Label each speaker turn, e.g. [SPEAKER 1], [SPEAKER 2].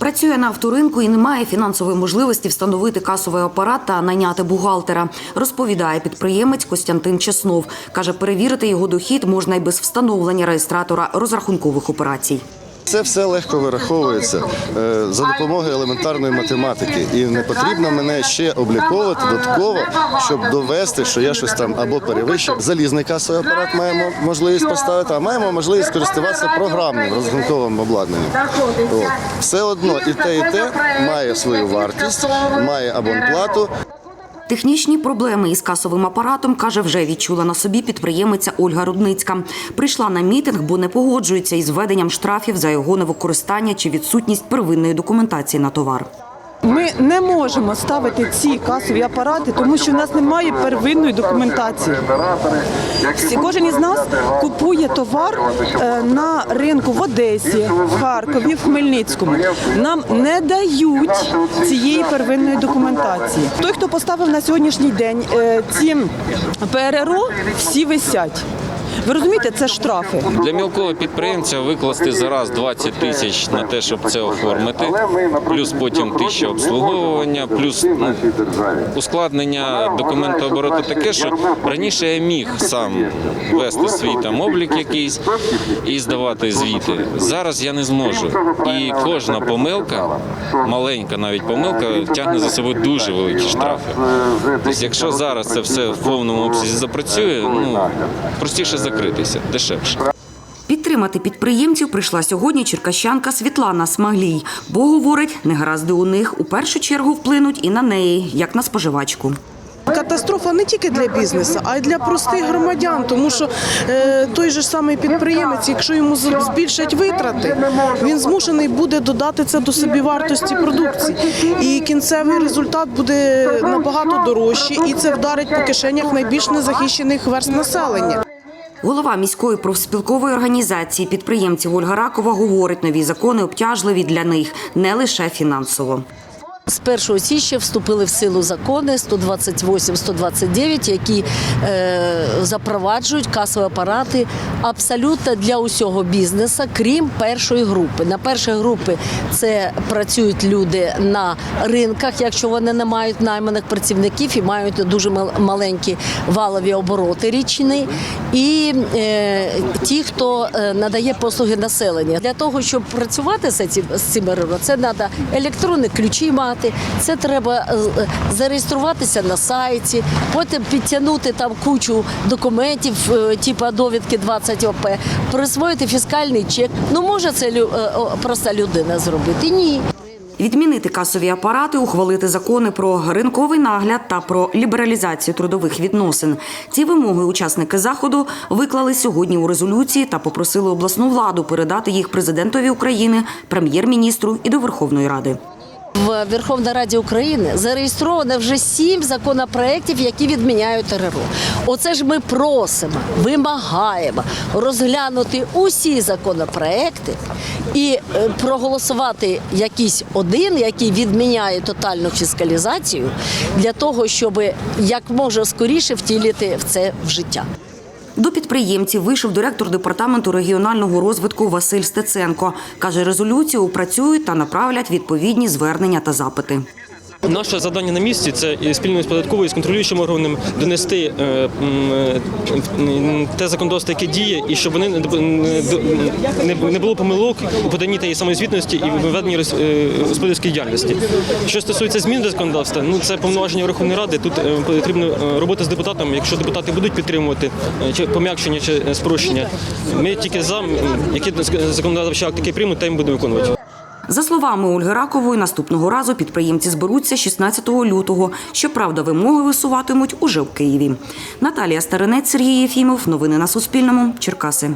[SPEAKER 1] Працює на авторинку і не має фінансової можливості встановити касовий апарат та найняти бухгалтера. Розповідає підприємець Костянтин Чеснов. Каже, перевірити його дохід можна й без встановлення реєстратора розрахункових операцій.
[SPEAKER 2] Це все легко вираховується е, за допомогою елементарної математики, і не потрібно мене ще обліковувати додатково, щоб довести, що я щось там або перевищив. Залізний касовий апарат маємо можливість поставити, а маємо можливість користуватися програмним розрахунковим обладнанням. Все одно і те, і те має свою вартість, має абонплату.
[SPEAKER 1] Технічні проблеми із касовим апаратом, каже, вже відчула на собі підприємиця Ольга Рудницька. Прийшла на мітинг, бо не погоджується із введенням штрафів за його невикористання чи відсутність первинної документації на товар.
[SPEAKER 3] Ми не можемо ставити ці касові апарати, тому що в нас немає первинної документації. Кожен із нас купує товар е, на ринку в Одесі, в Харкові, в Хмельницькому. Нам не дають цієї первинної документації. Той, хто поставив на сьогоднішній день е, ці ПРРО, всі висять. Ви розумієте, це штрафи.
[SPEAKER 4] Для мілкого підприємця викласти зараз 20 тисяч на те, щоб це оформити, плюс потім тисяча обслуговування, плюс ну, ускладнення документообороту таке, що раніше я міг сам вести свій там облік якийсь і здавати звіти. Зараз я не зможу. І кожна помилка, маленька навіть помилка, тягне за собою дуже великі штрафи. Тобто, якщо зараз це все в повному обсязі запрацює, ну простіше закритися, дешевше.
[SPEAKER 1] Підтримати підприємців прийшла сьогодні черкащанка Світлана Смаглій, бо говорить, негаразди у них у першу чергу вплинуть і на неї, як на споживачку.
[SPEAKER 5] Катастрофа не тільки для бізнесу, а й для простих громадян, тому що е, той же ж самий підприємець, якщо йому збільшать витрати, він змушений буде додати це до собівартості продукції. І кінцевий результат буде набагато дорожчий, і це вдарить по кишенях найбільш незахищених верст населення.
[SPEAKER 1] Голова міської профспілкової організації підприємців Ольга Ракова говорить, нові закони обтяжливі для них не лише фінансово.
[SPEAKER 6] З 1 січня вступили в силу закони 128-129, які е, запроваджують касові апарати абсолютно для усього бізнесу, крім першої групи. На першій групи це працюють люди на ринках, якщо вони не мають найманих працівників і мають дуже мал- маленькі валові обороти річні, і е, ті, хто е, надає послуги населення. Для того, щоб працювати з цим з цими РРО, це треба електронні ключі мати, це треба е, зареєструватися на сайті, потім підтягнути там кучу документів, е, типу довідки 20 ОП, присвоїти фіскальний чек. Ну може це е, проста людина зробити? Ні.
[SPEAKER 1] Відмінити касові апарати, ухвалити закони про ринковий нагляд та про лібералізацію трудових відносин. Ці вимоги учасники заходу виклали сьогодні у резолюції та попросили обласну владу передати їх президентові України, прем'єр-міністру і до Верховної Ради.
[SPEAKER 6] В Верховній Раді України зареєстровано вже сім законопроєктів, які відміняють РРО. Оце ж ми просимо, вимагаємо розглянути усі законопроекти і е, проголосувати якийсь один, який відміняє тотальну фіскалізацію, для того, щоб як може скоріше втілити в це в життя.
[SPEAKER 1] До підприємців вийшов директор департаменту регіонального розвитку Василь Стеценко. Каже, резолюцію опрацюють та направлять відповідні звернення та запити.
[SPEAKER 7] Наше завдання на місці це спільно з податковою з контролюючим органом донести е, е, те законодавство, яке діє, і щоб вони не, було помилок у поданні тієї самої звітності і виведенні е, господарської діяльності. Що стосується змін до законодавства, ну це повноваження Верховної Ради. Тут потрібна е, робота з депутатами. Якщо депутати будуть підтримувати чи пом'якшення чи спрощення, ми тільки за які законодавчі акти приймуть, та й будемо виконувати.
[SPEAKER 1] За словами Ольги Ракової, наступного разу підприємці зберуться 16 лютого. Щоправда, вимоги висуватимуть уже в Києві. Наталія Старинець, Сергій Єфімов. Новини на Суспільному. Черкаси.